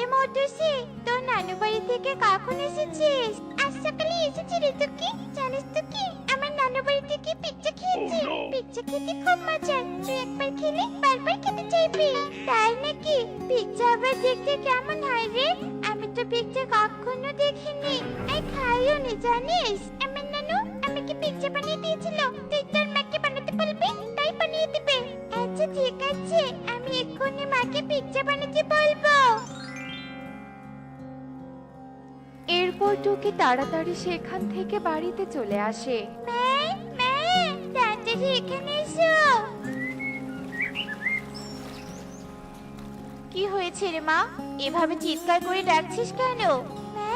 কিরে মোটুসি তোর নানু বাড়ি থেকে কখন এসেছিস? আজ সকালে এসেছি রে তো কি? জানিস তো কি? আমার নানু বাড়ি থেকে পিজ্জা খেয়েছি। পিজ্জা খেতে খুব মজা। তুই একবার খেলে বারবার খেতে চাইবি। তাই নাকি? পিজ্জা আবার দেখতে কেমন হয় রে? আমি তো পিজ্জা কখনো দেখিনি। এই খাইও নি জানিস? আমার নানু আমাকে পিজ্জা বানিয়ে দিয়েছিল। তুই তোর মাকে বানাতে বলবি তাই বানিয়ে দিবে। আচ্ছা ঠিক আছে। আমি এক্ষুনি মাকে পিজ্জা বানাতে বলব। এরপর টুকি তাড়াতাড়ি সেখান থেকে বাড়িতে চলে আসে? কি হয়েছে রে মা? এভাবে চিৎকার করে ডাকছিস কেন? মা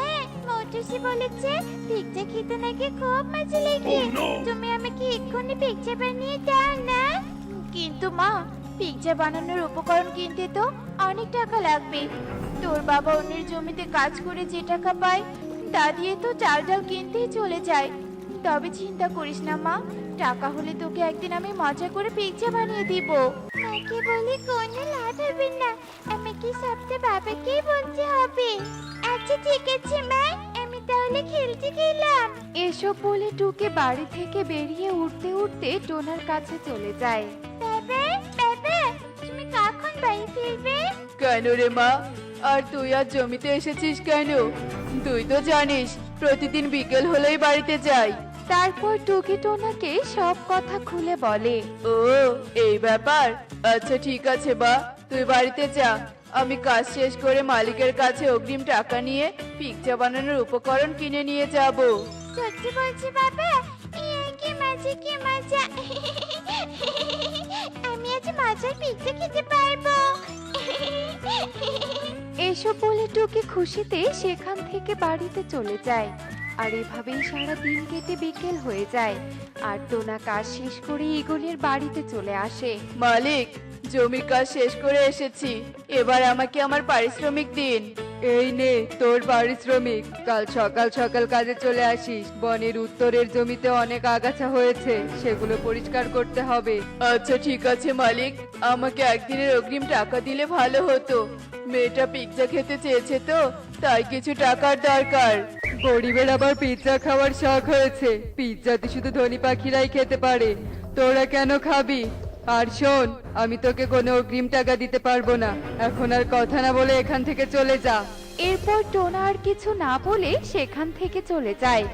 মৌটুসি বলেছে পিজ্জা খেতে নাকি খুব মজা লাগে। তুমি আমাকে এক্ষুনি পিজ্জা বানিয়ে দাও না? কিন্তু মা পিজ্জা বানানোর উপকরণ কিনতে তো অনেক টাকা লাগবে। তোর বাবা অন্যের জমিতে কাজ করে যে টাকা পায় তা দিয়ে তো চাল ডাল কিনতেই চলে যায়। তবে চিন্তা করিস না মা। টাকা হলে তোকে একদিন আমি মজা করে পিজ্জা বানিয়ে দিব। মাকে বলি কোনো লাভ হবে না। আমাকে সবটা বাবাকেই বলতে হবে? আচ্ছা ঠিক আছে মা। আমি তাহলে খেলতে গেলাম। এসব বলে টুকে বাড়ি থেকে বেরিয়ে উঠতে উঠতে টোনার কাছে চলে যায়। বাবা বাবা তুমি কখন বাড়ি ফিরবে? কেন রে মা? আর তুই আজ জমিতে এসেছিস কেন? তুই তো জানিস প্রতিদিন বিকেল হলেই বাড়িতে যাই। তারপর টুকি টোনাকে সব কথা খুলে বলে। ও এই ব্যাপার? আচ্ছা ঠিক আছে বা তুই বাড়িতে যা। আমি কাজ শেষ করে মালিকের কাছে অগ্রিম টাকা নিয়ে পিৎজা বানানোর উপকরণ কিনে নিয়ে যাব। সত্যি বলছি বাবা কি মজা কি মজা। আমি আজ মজার পিজ্জা খেতে পারব। এসব বলে টুকি খুশিতে সেখান থেকে বাড়িতে চলে যায়। আর এভাবেই সারা দিন কেটে বিকেল হয়ে যায়। আর টোনা কাজ শেষ করে ইগলের বাড়িতে চলে আসে। মালিক, জমি কাজ শেষ করে এসেছি। এবার আমাকে আমার পারিশ্রমিক দিন। এই নে তোর পারিশ্রমিক কাল সকাল সকাল কাজে চলে আসিস। বনের উত্তরের জমিতে অনেক আগাছা হয়েছে সেগুলো পরিষ্কার করতে হবে। আচ্ছা ঠিক আছে মালিক। আমাকে একদিনের অগ্রিম টাকা দিলে ভালো হতো। মেয়েটা পিৎজা খেতে চেয়েছে তো তাই কিছু টাকার দরকার। গরিবের আবার পিৎজা খাওয়ার শখ হয়েছে। পিৎজাতে শুধু ধনী পাখিরাই খেতে পারে। তোরা কেন খাবি? আর শোন আমি তোকে কোনো অগ্রিম টাকা দিতে পারব না। এখন আর কথা না বলে এখান থেকে চলে যা। এরপর টোনা আর কিছু না বলে সেখান থেকে চলে যায়।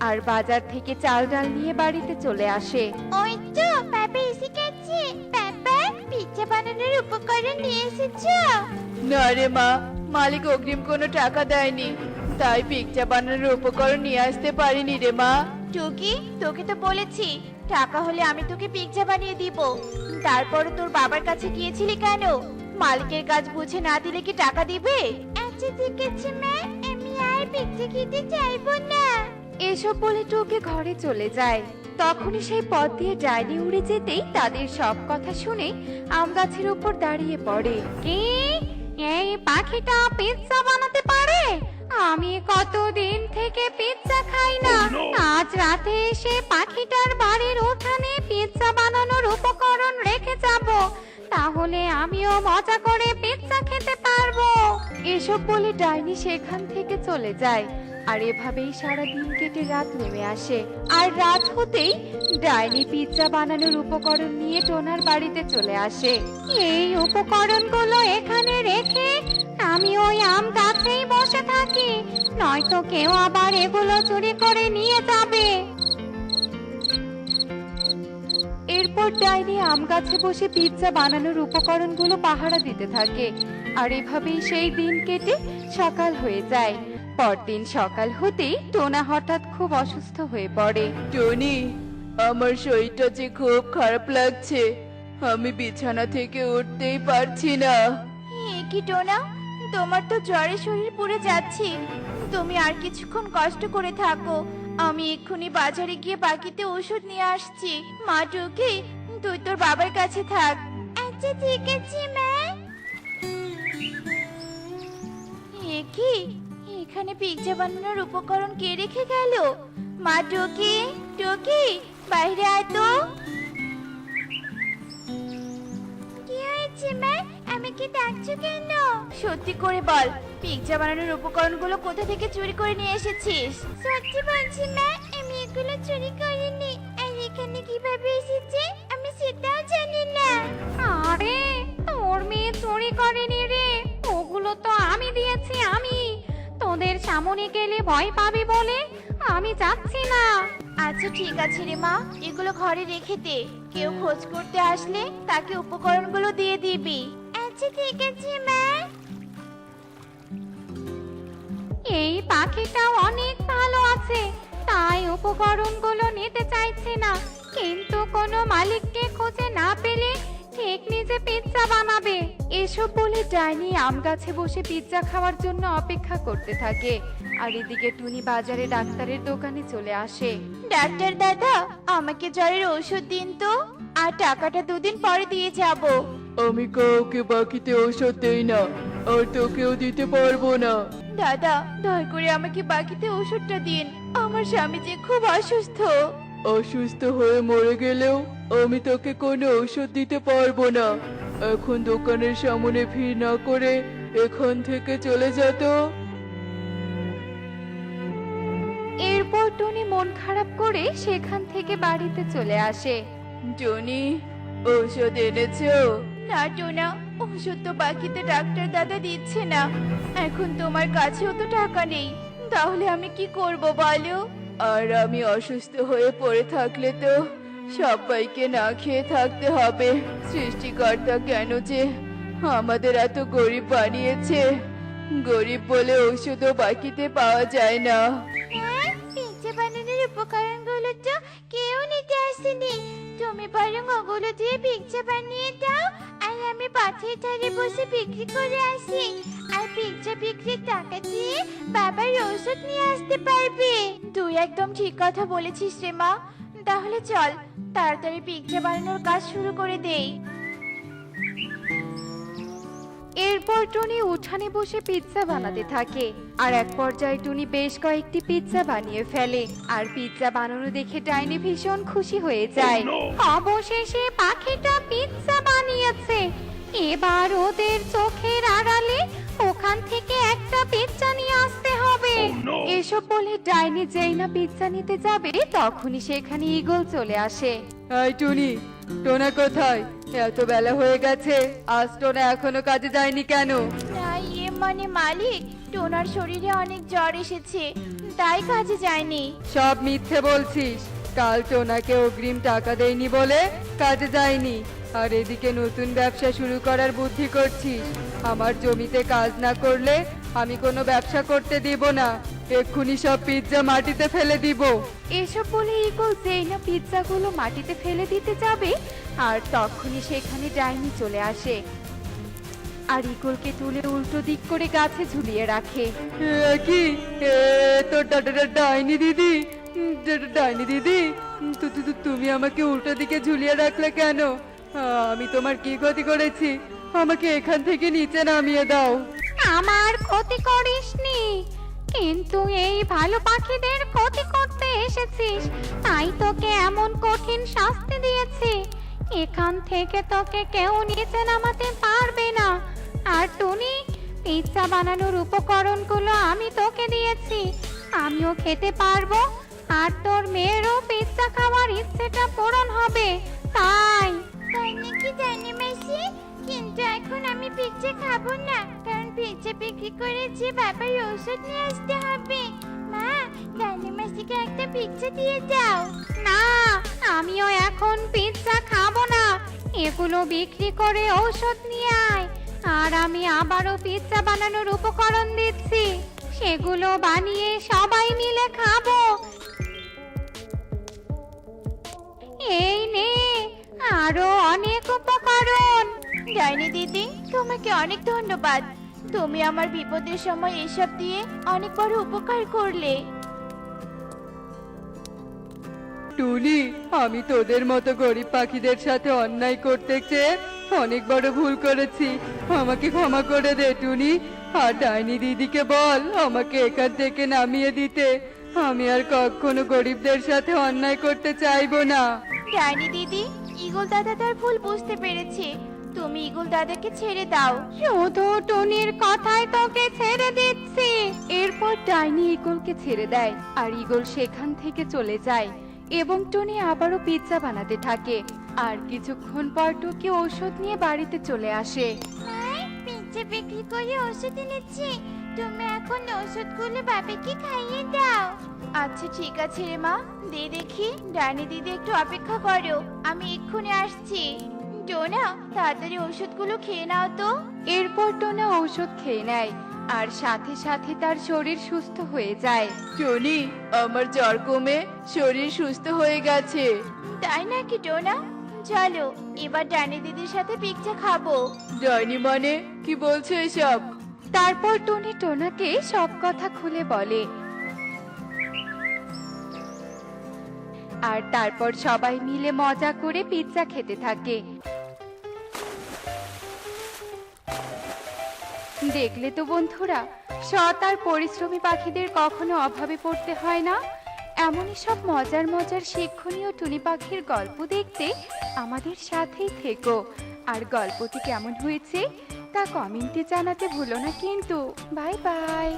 আর বাজার থেকে চাল ডাল নিয়ে বাড়িতে চলে আসে। ওই তো বাবা এসে গেছে বাবা পিজ্জা বানানোর উপকরণ নিয়ে এসেছ? না রে মা মালিক অগ্রিম কোনো টাকা দেয়নি। তাই পিৎজা বানানোর উপকরণ নিয়ে আসতে পারিনি রে মা। টুকি তোকে তো বলেছি টাকা হলে আমি তোকে পিজ্জা বানিয়ে দিব। তারপর তোর বাবার কাছে গিয়েছিলি কেন? মালিকের কাজ বুঝে না দিলে কি টাকা দিবে? আচ্ছা ঠিক আছে মা আমি আর খেতে চাইব না। এসব বলে টুকে ঘরে চলে যায়। তখনই সেই পথ দিয়ে ডাইনি উড়ে যেতেই তাদের সব কথা শুনে আম গাছের উপর দাঁড়িয়ে পড়ে। কি? এই পাখিটা পিৎজা বানাতে পারে? আমি কতদিন থেকে পিৎজা খাই না। আজ রাতে এসে পাখিটার বাড়ির উঠানে পিৎজা বানানোর উপকরণ রেখে যাব। তাহলে আমিও মজা করে পিৎজা খেতে পারব। এসব বলে ডাইনি সেখান থেকে চলে যায়। আর এভাবেই সারা দিন কেটে রাত নেমে আসে। আর রাত হতেই ডাইনি পিৎজা বানানোর উপকরণ নিয়ে টোনার বাড়িতে চলে আসে। এই উপকরণগুলো এখানে রেখে আমি ওই আম গাছেই বসে থাকি। নয়তো কেউ আবার এগুলো চুরি করে নিয়ে যাবে। এরপর ডাইনি আম গাছে বসে পিৎজা বানানোর উপকরণগুলো পাহারা দিতে থাকে। আর এভাবেই সেই দিন কেটে সকাল হয়ে যায়। পরদিন সকাল হতেই টোনা হঠাৎ খুব অসুস্থ হয়ে পড়ে। টনি আমার শরীরটা যে খুব খারাপ লাগছে। আমি বিছানা থেকে উঠতেই পারছি না। কি টোনা? তোমার তো জ্বরে শরীর পুড়ে যাচ্ছে। তুমি আর কিছুক্ষণ কষ্ট করে থাকো। আমি এক্ষুনি বাজারে গিয়ে বাকিতে ওষুধ নিয়ে আসছি। মা টুকি তুই তোর বাবার কাছে থাক। আচ্ছা ঠিক আছে মা। এ কি? এখানে পিৎজা বানানোর উপকরণ কে রেখে গেল? মা টুকি টুকি বাইরে আয় তো। কি হয়েছে মা? আমাকে ডাকছো কেন? সত্যি করে বল পিৎজা বানানোর উপকরণগুলো কোথা থেকে চুরি করে নিয়ে এসেছিস? সত্যি বলছি মা আমি এগুলো চুরি করিনি। আর এখানে কীভাবে এসেছে আমি সেটাও জানি না। আরে তোর মেয়ে চুরি করেনি রে। ওগুলো তো আমি দিয়েছি আমি। তোদের সামনে গেলে ভয় পাবি বলে আমি যাচ্ছি না। আচ্ছা ঠিক আছে রে মা এগুলো ঘরে রেখে দে। কেউ খোঁজ করতে আসলে তাকে উপকরণগুলো দিয়ে দিবি। ঠিক আছে মা। এই পাখিটা অনেক ভালো আছে, তাই উপকরণগুলো নিতে চাইছে না। কিন্তু কোনো মালিককে খুঁজে না পেলে ঠিক নিজে পিৎজা বানাবে। এসব বলে ডাইনি আম গাছে বসে পিৎজা খাওয়ার জন্য অপেক্ষা করতে থাকে। আর এদিকে টুনি বাজারে ডাক্তারের দোকানে চলে আসে। ডাক্তার দাদা, আমাকে জ্বরের ওষুধ দিন তো। আর টাকাটা দুদিন পরে দিয়ে যাব। আমি কাউকে বাকিতে ঔষধ দেই না আর তোকেও দিতে পারব না। দাদা দয়া করে আমাকে বাকিতে ওষুধটা দিন। আমার স্বামী যে খুব অসুস্থ। অসুস্থ হয়ে মরে গেলেও আমি তোকে কোনো ঔষধ দিতে পারব না। এখন দোকানের সামনে ভিড় না করে এখান থেকে চলে যেত এরপর টনি মন খারাপ করে সেখান থেকে বাড়িতে চলে আসে। টনি ঔষধ এনেছো? না টোনা ওষুধ তো বাকিতে ডাক্তার দাদা দিচ্ছে না। এখন তোমার কাছেও তো টাকা নেই। তাহলে আমি কি করব বলো? আর আমি অসুস্থ হয়ে পড়ে থাকলে তো সবাইকে না খেয়ে থাকতে হবে। সৃষ্টিকর্তা কেন যে আমাদের এত গরিব বানিয়েছে? গরিব বলে ঔষধও বাকিতে পাওয়া যায় না। হ্যাঁ পিৎজা বানানোর উপকরণগুলো তো কেউ নিতে আসেনি। তুমি বরং ওগুলো দিয়ে পিৎজা বানিয়ে দাও। আমি পথের ধারে বসে বিক্রি করে আসি। আর পিৎজা বিক্রির টাকা দিয়ে বাবার ওষুধ নিয়ে আসতে পারবে। তুই একদম ঠিক কথা বলেছিস রে মা। তাহলে চল, তাড়াতাড়ি পিৎজা বানানোর কাজ শুরু করে দেই। এরপর টুনি উঠানে বসে পিৎজা বানাতে থাকে। আর এক পর্যায়ে টুনি বেশ কয়েকটি পিৎজা বানিয়ে ফেলে। আর পিৎজা বানানো দেখে ডাইনি ভীষণ খুশি হয়ে যায়। অবশেষে পাখিটা পিৎজা বানিয়েছে। এবার ওদের চোখের আড়ালে ওখান থেকে একটা পিৎজা নিয়ে আসতে হবে। এসব বলে ডাইনি যেই না পিৎজা নিতে যাবে তখনই সেখানে ইগল চলে আসে। টুনি টোনা কোথায়? এত বেলা হয়ে গেছে আজ টোনা এখনও কাজে যায়নি কেন? না ইয়ে মানে মালিক টোনার শরীরে অনেক জ্বর এসেছে তাই কাজে যায়নি। সব মিথ্যে বলছিস কাল টোনাকে অগ্রিম টাকা দেয়নি বলে কাজে যায়নি আর এদিকে নতুন ব্যবসা শুরু করার বুদ্ধি করছিস আমার জমিতে কাজ না করলে আমি কোনো ব্যবসা করতে দিব না। এক্ষুনি সব পিৎজা মাটিতে ফেলে দিব। এসব বলে ইগল যেই না পিৎজাগুলো মাটিতে ফেলে দিতে যাবে আর তখনই সেখানে ডাইনি চলে আসে। আর ইগলকে তুলে উল্টো দিক করে গাছে ঝুলিয়ে রাখে। এ কি? এ তো ডা- ডা- ডা- ডাইনি দিদি? উম, ডা- ডা- ডাইনি দিদি উম, তু- তু- তু- তুমি আমাকে উল্টো দিকে ঝুলিয়ে রাখলে কেন? আ, আমি তোমার কি ক্ষতি করেছি? আমাকে এখান থেকে নিচে নামিয়ে দাও। আমার ক্ষতি করিসনি। কিন্তু এই ভালো পাখিদের ক্ষতি করতে এসেছিস। তাই তোকে এমন কঠিন শাস্তি দিয়েছি। এখান থেকে তোকে কেউ নিচে নামাতে পারবে না। আর টুনি, পিৎজা বানানোর উপকরণগুলো আমি তোকে দিয়েছি। আমিও খেতে পারব। আর তোর মেয়েরও পিৎজা খাওয়ার ইচ্ছেটা পূরণ হবে। তাই। তাই নাকি জানি কিন্তু এখন আমি পিৎজা খাব না, কারণ পিৎজা বিক্রি করেছি বাবার ওষুধ নিয়ে আসতে হবে। মা রানী মাসিকে একটা পিৎজা দিয়ে দাও। না, আমিও এখন পিৎজা খাব না। এগুলো বিক্রি করে ঔষধ নিয়ে আয়। আর আমি আবারও পিৎজা বানানোর উপকরণ দিচ্ছি। সেগুলো বানিয়ে সবাই মিলে খাব। এই নে, আরও অনেক উপকরণ। ডাইনি দিদি তোমাকে অনেক ধন্যবাদ। তুমি আমার বিপদের সময় এসব দিয়ে অনেক বড় উপকার করলে। টুনি আমি তোদের মতো গরিব পাখিদের সাথে অন্যায় করতে চেয়ে অনেক বড় ভুল করেছি। আমাকে ক্ষমা করে দে টুনি। আর ডাইনি দিদিকে বল আমাকে এখান থেকে নামিয়ে দিতে। আমি আর কখনো গরিবদের সাথে অন্যায় করতে চাইব না। ডাইনি দিদি ইগল দাদা তার ভুল বুঝতে পেরেছে। তুমি ইগল দাদাকে ছেড়ে দাও। শুধু টুনির কথাই তোকে ছেড়ে দিচ্ছি। এরপর ডাইনি ইগলকে ছেড়ে দেয় আর ইগল সেখান থেকে চলে যায় এবং টনি আবারও পিৎজা বানাতে থাকে। আর কিছুক্ষণ পর টুকি ঔষধ নিয়ে বাড়িতে চলে আসে। পিজ্জা বিক্রি করে ওষুধ এনেছি। তুমি এখন ওষুধগুলো বাবাকে খাইয়ে দাও। আচ্ছা ঠিক আছে রে মা। দে দেখি। ডানি দিদি একটু অপেক্ষা করো। আমি এক্ষুনি আসছি। টোনা তাড়াতাড়ি ওষুধগুলো খেয়ে নাও তো। এরপর টোনা ঔষধ খেয়ে নেয় আর সাথে সাথে তার শরীর সুস্থ হয়ে যায়। টনি আমার জ্বর কমে শরীর সুস্থ হয়ে গেছে। তাই নাকি টোনা? চলো এবার ডানি দিদির সাথে পিজ্জা খাব। ডাইনি মানে? কি বলছো এসব? তারপর টনি টোনাকে সব কথা খুলে বলে। আর তারপর সবাই মিলে মজা করে পিৎজা খেতে থাকে। দেখলে তো বন্ধুরা, সৎ আর পরিশ্রমী পাখিদের কখনো অভাবে পড়তে হয় না। এমনই সব মজার মজার শিক্ষণীয় টুনি পাখির গল্প দেখতে আমাদের সাথেই থেকো। আর গল্পটি কেমন হয়েছে, তা কমেন্টে জানাতে ভুলো না কিন্তু। Bye bye.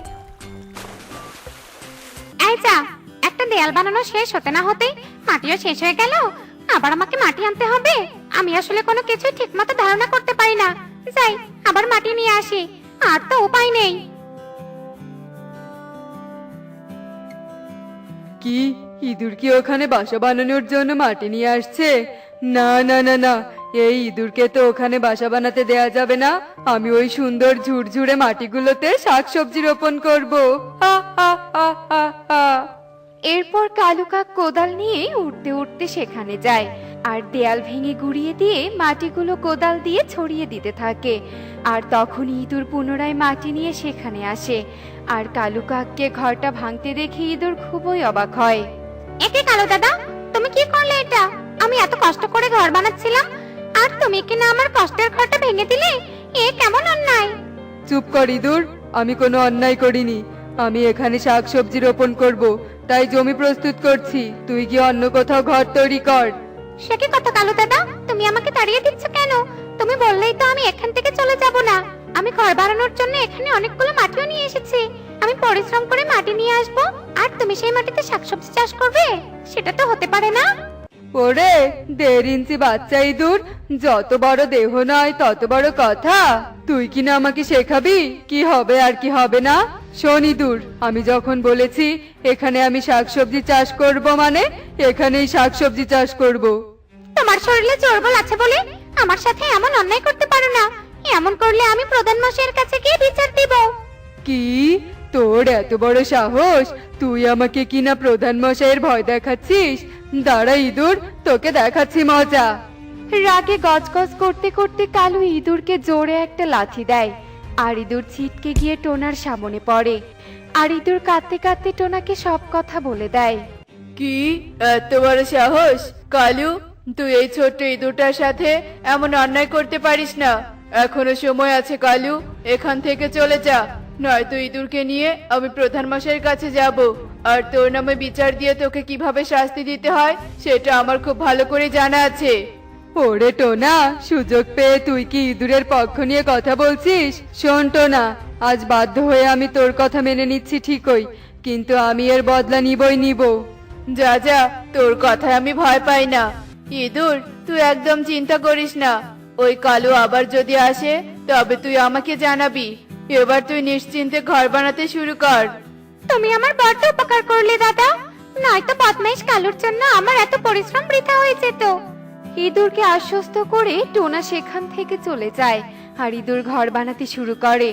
এই যা, একটা দেয়াল বানানো শেষ হতে না হতেই মাটিও শেষ হয়ে গেল। আবার আমাকে মাটি আনতে হবে? আমি আসলে কোনো কিছু ঠিকমতো ধারণা করতে পারি না। যাই, আবার মাটি নিয়ে আসি। আর তো উপায় নেই। কি? ইঁদুর কি ওখানে বাসা বানানোর জন্য মাটি নিয়ে আসছে? না না না না। এই ইঁদুরকে তো ওখানে বাসা বানাতে দেয়া যাবে না। আমি ওই সুন্দর ঝুরঝুরে মাটিগুলোতে শাকসবজি রোপণ করব। হা হা হা হা এরপর কালু কাক কোদাল নিয়ে উঠতে উঠতে সেখানে যায়। আর দেয়াল ভেঙে গুড়িয়ে দিয়ে মাটিগুলো কোদাল দিয়ে ছড়িয়ে দিতে থাকে। আর তখন ইঁদুর পুনরায় মাটি নিয়ে সেখানে আসে। আর কালু কাককে ঘরটা ভাঙতে দেখে ইঁদুর খুবই অবাক হয়। একে কালো দাদা তুমি কি করলে এটা? আমি এত কষ্ট করে ঘর বানাচ্ছিলাম। আর তুমি কি না আমার কষ্টের ঘরটা ভেঙে দিলে? এ কেমন অন্যায়? চুপ কর ইঁদুর আমি কোনো অন্যায় করিনি। আমি এখানে শাকসবজি রোপণ করব। তাই জমি প্রস্তুত করছি। তুই কি অন্য কোথাও ঘর তৈরি কর। সে কি কথা কালো দাদা? তুমি আমাকে তাড়িয়ে দিচ্ছ কেন? তুমি বললেই তো আমি এখান থেকে চলে যাব না। আমি ঘর বানানোর জন্য এখানে অনেকগুলো মাটিও নিয়ে এসেছি। আমি পরিশ্রম করে মাটি নিয়ে আসব। আর তুমি সেই মাটিতে শাকসবজি চাষ করবে? সেটা তো হতে পারে না। ওরে দেড় ইঞ্চি বাচ্চা ইঁদুর যত বড় দেহ নয় তত বড় কথা। তুই কি না আমাকে শেখাবি? কি হবে আর কি হবে না? শোন ইঁদুর আমি যখন বলেছি এখানে আমি শাকসবজি চাষ করব মানে এখানেই শাকসবজি চাষ করব। তোমার শরীরে জোরবল আছে বলে আমার সাথে এমন অন্যায় করতে পারো না। এমন করলে আমি প্রধান মশাইয়ের কাছে গিয়ে বিচার দিব। কি? তোর এত বড় সাহস? তুই আমাকে কিনা প্রধান মশাইয়ের ভয় দেখাচ্ছিস? দাঁড়া ইঁদুর তোকে দেখাচ্ছি মজা। রাগে গজগজ করতে করতে কালু ইঁদুরকে জোরে একটা লাথি দেয় আর ইঁদুর ছিটকে গিয়ে টোনার সামনে পড়ে আর ইঁদুর কাঁদতে কাঁদতে টোনাকে সব কথা বলে দেয়। কি? এত বড় সাহস? কালু তুই এই ছোট্ট ইঁদুরটার সাথে এমন অন্যায় করতে পারিস না। এখনও সময় আছে কালু এখান থেকে চলে যা নয়তো ইঁদুরকে নিয়ে আমি প্রধান মশাইয়ের কাছে যাব। আর তোর নামে বিচার দিয়ে তোকে কীভাবে শাস্তি দিতে হয় সেটা আমার খুব ভালো করে জানা আছে। ওরে টোনা সুযোগ পেয়ে তুই কি ইঁদুরের পক্ষ নিয়ে কথা বলছিস? শোন টোনা আজ বাধ্য হয়ে আমি তোর কথা মেনে নিচ্ছি ঠিকই কিন্তু আমি এর বদলা নিবই নিব। যা যা তোর কথায় আমি ভয় পাই না। ইঁদুর তুই একদম চিন্তা করিস না। ওই কালো আবার যদি আসে তবে তুই আমাকে জানাবি। এবার তুই নিশ্চিন্তে ঘর বানাতে শুরু কর। তুমি আমার বড্ড উপকার করলে, দাদা। নয়তো বদমাইশ কালুর জন্য আমার এত পরিশ্রম বৃথা হয়ে যেত। ইঁদুরকে আশ্বস্ত করে টোনা সেখান থেকে চলে যায় আর ইঁদুর ঘর বানাতে শুরু করে।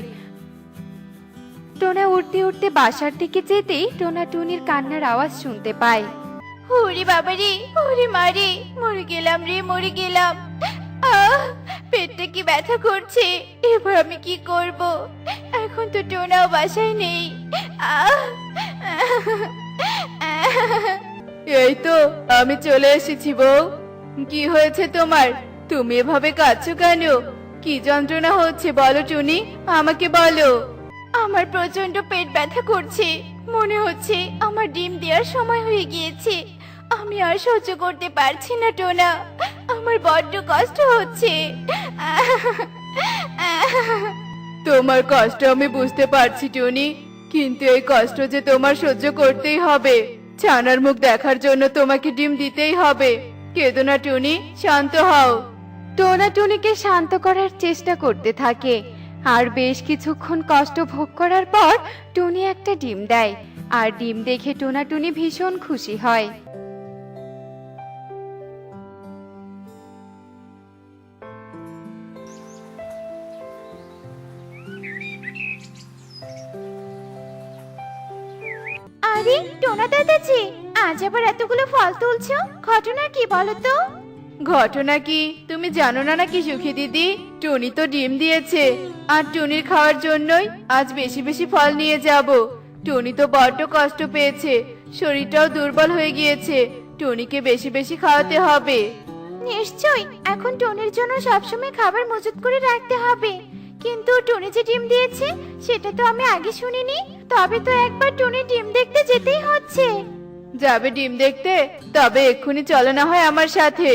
টোনা উঠতে উঠতে বাসার দিকে যেতেই টোনা টুনির কান্নার আওয়াজ শুনতে পায়। ওরে বাবা রে মারে, মরে গেলাম রে, মরে গেলাম। আহ পেটটা কি ব্যথা করছে? এবার আমি কি করব? এখন তো টোনাও বাসায় নেই। আহ এই তো, আমি চলে এসেছি বউ। কি হয়েছে তোমার? তুমি এভাবে কাঁদছো কেন? কি যন্ত্রণা হচ্ছে বলো টুনি, আমাকে বলো। আমার প্রচণ্ড পেট ব্যথা করছে। মনে হচ্ছে আমার ডিম দেওয়ার সময় হয়ে গিয়েছে। আমি আর সহ্য করতে পারছি না, টোনা। আমার বড্ড কষ্ট হচ্ছে। তোমার কষ্ট আমি বুঝতে পারছি টুনি। কিন্তু এই কষ্ট যে তোমার সহ্য করতেই হবে ছানার মুখ দেখার জন্য তোমাকে ডিম দিতেই হবে। কেঁদো না টুনি শান্ত হও। টোনা টুনিকে শান্ত করার চেষ্টা করতে থাকে। আর বেশ কিছুক্ষণ কষ্ট ভোগ করার পর টুনি একটা ডিম দেয়। আর ডিম দেখে টোনা টুনি ভীষণ খুশি হয়। এতগুলো ফল তুলছো? ঘটনা কি বলো তো ঘটনা কি? তুমি জানো না নাকি সুখী দিদি? টুনি তো ডিম দিয়েছে। আর টুনির খাওয়ার জন্যই আজ বেশি বেশি ফল নিয়ে যাব। টুনি তো বড্ড কষ্ট পেয়েছে। শরীরটাও দুর্বল হয়ে গিয়েছে। টুনিকে বেশি বেশি খাওয়াতে হবে। নিশ্চয়ই। এখন টুনির জন্য সবসময় খাবার মজুত করে রাখতে হবে। কিন্তু টুনি যে ডিম দিয়েছে সেটা তো আমি আগে শুনিনি। তবে তো একবার টনি ডিম দেখতে যেতেই হচ্ছে। যাবে ডিম দেখতে? তবে এক্ষুনি চলে না হয় আমার সাথে।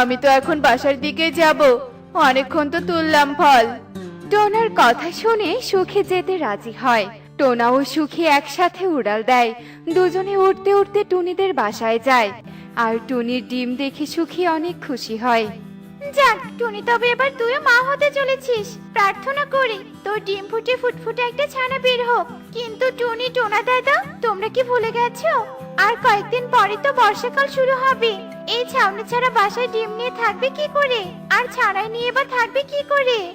আমি তো এখন বাসার দিকেই যাব। অনেকক্ষণ তো তুললাম ফল। টোনার কথা শুনে সুখী যেতে রাজি হয়। টোনা ও সুখী একসাথে উড়াল দেয়। দুজনে উঠতে উঠতে টুনিদের বাসায় যায়। আর টুনির ডিম দেখে সুখী অনেক খুশি হয়। যাক, টনি, তবে এবার তুইও মা হতে চলেছিস। প্রার্থনা করি, তোর ডিম ফুটে ফুটফুটে একটা ছানা বের হোক। কিন্তু টনি, টোনা দাদা, তোমরা কি ভুলে গেছো? আর কয়েকদিন পরে তো বর্ষাকাল শুরু হবে। এই ছাউনি ছাড়া বাসায় ডিম নিয়ে থাকবে কি করে? আর ছানায় নিয়ে বা থাকবে কি করে?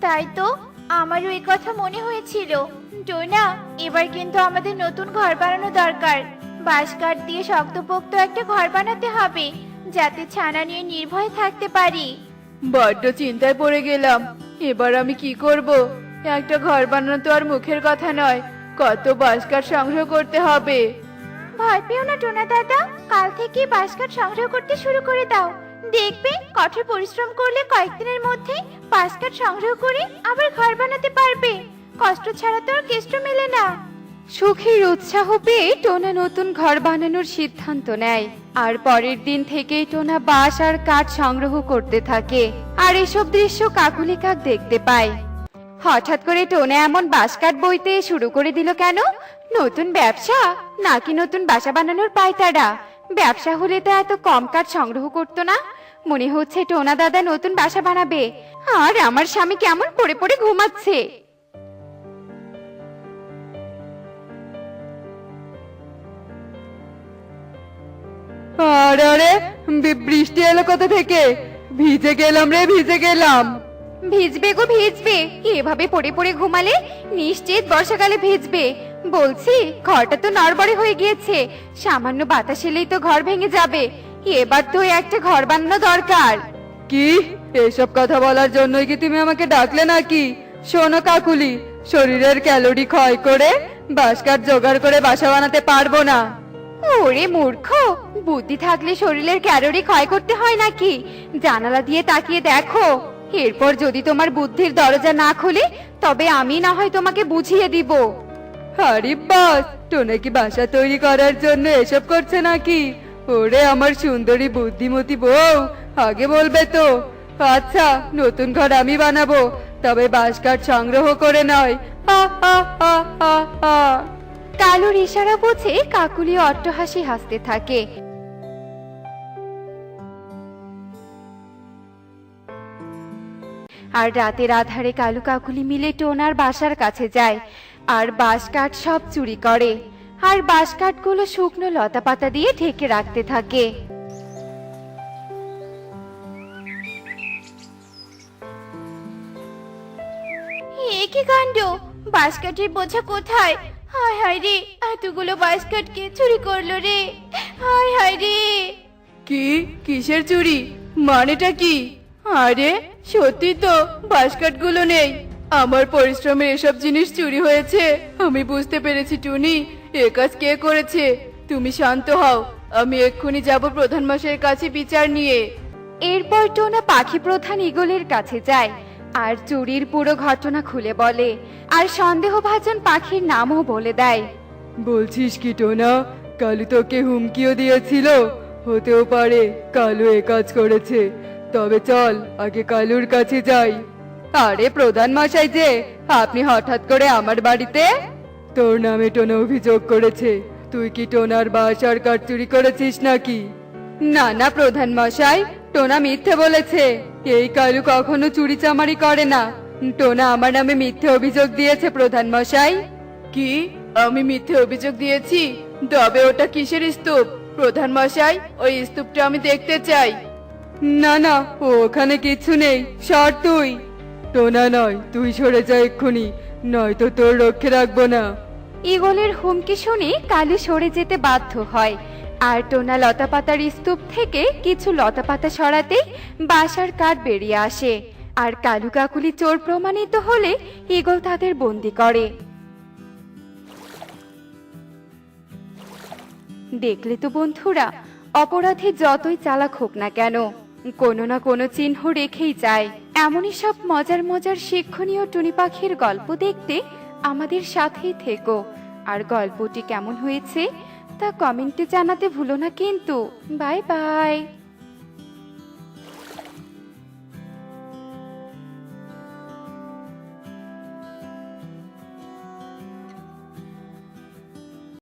তাই তো, আমারও এই কথা মনে হয়েছিল। ডোনা, এবার কিন্তু আমাদের নতুন ঘর বানানো দরকার। বাঁশ কাঠ দিয়ে শক্তপোক্ত একটা ঘর বানাতে হবে, যাতে ছানা নিয়ে নির্ভয়ে থাকতে পারি। বড্ড চিন্তায় পড়ে গেলাম। এবার আমি কি করব? একটা ঘর বানানো তো আর মুখের কথা নয়। কত বাসকার সংগ্রহ করতে হবে। ভয় পেও না, টোনা দাদা। কাল থেকে বাঁশকাঠ সংগ্রহ করতে শুরু করে দাও। দেখবে, কঠোর পরিশ্রম করলে কয়েকদিনের মধ্যে বাঁশকাঠ সংগ্রহ করে আবার ঘর বানাতে পারবে। কষ্ট ছাড়া তো আর কেষ্ট মেলে না। সুখীর উৎসাহ পেয়ে টোনা নতুন ঘর বানানোর সিদ্ধান্ত নেয়। আর পরের দিন থেকেই টোনা বাঁশ আর কাঠ সংগ্রহ করতে থাকে। আর এসব দৃশ্য কাকুলি কাক দেখতে পায়। হঠাৎ করে টোনা এমন বাঁশ কাঠ বইতে শুরু করে দিল কেন? নতুন ব্যবসা? নাকি নতুন বাসা বানানোর পায়তারা? ব্যবসা হলে তো এত কম কাঠ সংগ্রহ করতো না? মনে হচ্ছে টোনা দাদা নতুন বাসা বানাবে। আর আমার স্বামী কেমন পড়ে পড়ে ঘুমাচ্ছে? আরে আরে বৃষ্টি এলো কোথা থেকে? ভিজে গেলাম রে ভিজে গেলাম। ভিজবে গো ভিজবে। এভাবে পড়ে পড়ে ঘুমালে নিশ্চিত বর্ষাকালে ভিজবে। বলছি ঘরটা তো নড়বড়ে হয়ে গিয়েছে। সামান্য বাতাস এলেই তো ঘর ভেঙে যাবে। এবার তো একটা ঘর বানানো দরকার। কি? এসব কথা বলার জন্যই কি তুমি আমাকে ডাকলে নাকি? শোনো কাকুলি শরীরের ক্যালোরি ক্ষয় করে বাসকার জোগাড় করে বাসা বানাতে পারব না। ওরে মূর্খ বুদ্ধি থাকলে শরীরের ক্যালোরি ক্ষয় করতে হয় নাকি? জানালা দিয়ে তাকিয়ে দেখো। এরপর যদি তোমার বুদ্ধির দরজা না খুলে তবে আমি না হয় তোমাকে বুঝিয়ে দিব। আরে বাস টোনা কি বাসা তৈরি করার জন্য এসব করছে নাকি? ওরে আমার সুন্দরী বুদ্ধিমতী বউ, আগে বলবে তো। আচ্ছা নতুন ঘর আমি বানাবো, তবে বাঁশকাঠ সংগ্রহ করে নয়। কালুর ইশারা বুঝে কাকুলি অট্টহাসি হাসতে থাকে। আর রাতের আধারে কালু কাকুলি মিলে টোনার বাসার কাছে যায়। আর বাঁশ কাঠ সব চুরি করে। আর বাঁশ কাঠগুলো শুকনো লতা পাতা দিয়ে ঢেকে রাখতে থাকে। কি কাণ্ড? বোঝা কোথায়? হায় হায় রে, এতগুলো চুরি করল রে। হায় হায় রে। চুরি? মানেটা কি? আরে, সত্যি তো বাসকাটগুলো নেই। আমার পরিশ্রমে এসব জিনিস চুরি হয়েছে। আমি বুঝতে পেরেছি টুনি এ কাজ কে করেছে? তুমি শান্ত হও। আমি এক্ষুনি যাব প্রধান মশাইয়ের কাছে বিচার নিয়ে। এরপর টোনা পাখি প্রধান ইগলের কাছে যায়। আর চুরির পুরো ঘটনা খুলে বলে। আর সন্দেহভাজন পাখির নামও বলে দেয়। বলছিস কি টোনা? কালু তোকে হুমকিও দিয়েছিল। হতেও পারে কালু এ কাজ করেছে। তবে চল আগে কালুর কাছে যাই। আরে প্রধান মশাই যে আপনি হঠাৎ করে আমার বাড়িতে? তোর নামে টোনা অভিযোগ করেছে। তুই কি টোনার বাসার কাঠ চুরি করেছিস নাকি? না না প্রধান মশাই টোনা মিথ্যে বলেছে। এই কালু কখনো চুরি চামারি করে না। টোনা আমার নামে মিথ্যে অভিযোগ দিয়েছে প্রধান মশাই। কি? আমি মিথ্যে অভিযোগ দিয়েছি? তবে ওটা কিসের স্তূপ? প্রধান মশাই ওই স্তূপটা আমি দেখতে চাই। না না ওখানে কিছু নেই। সর তুই। টোনা নয়। তুই সরে যা এক্ষুনি, নয়তো তোর রক্ষে রাখব না। ইগলের হুমকি শুনে কালু সরে যেতে বাধ্য হয়। আর টোনা লতাপাতার স্তূপ থেকে কিছু লতাপাতা সরাতেই বাসার কাঠ বেরিয়ে আসে। আর কালু কাকুলি চোর প্রমাণিত হলে ইগল তাদের বন্দি করে। দেখলে তো বন্ধুরা, অপরাধী যতই চালাক হোক না কেন, কোনো না কোনো চিহ্ন রেখেই যায়। এমনই সব মজার মজার শিক্ষণীয় টুনি পাখির গল্প দেখতে আমাদের সাথেই থেকো। আর গল্পটি কেমন হয়েছে তা কমেন্টে জানাতে ভুলো না কিন্তু। Bye bye.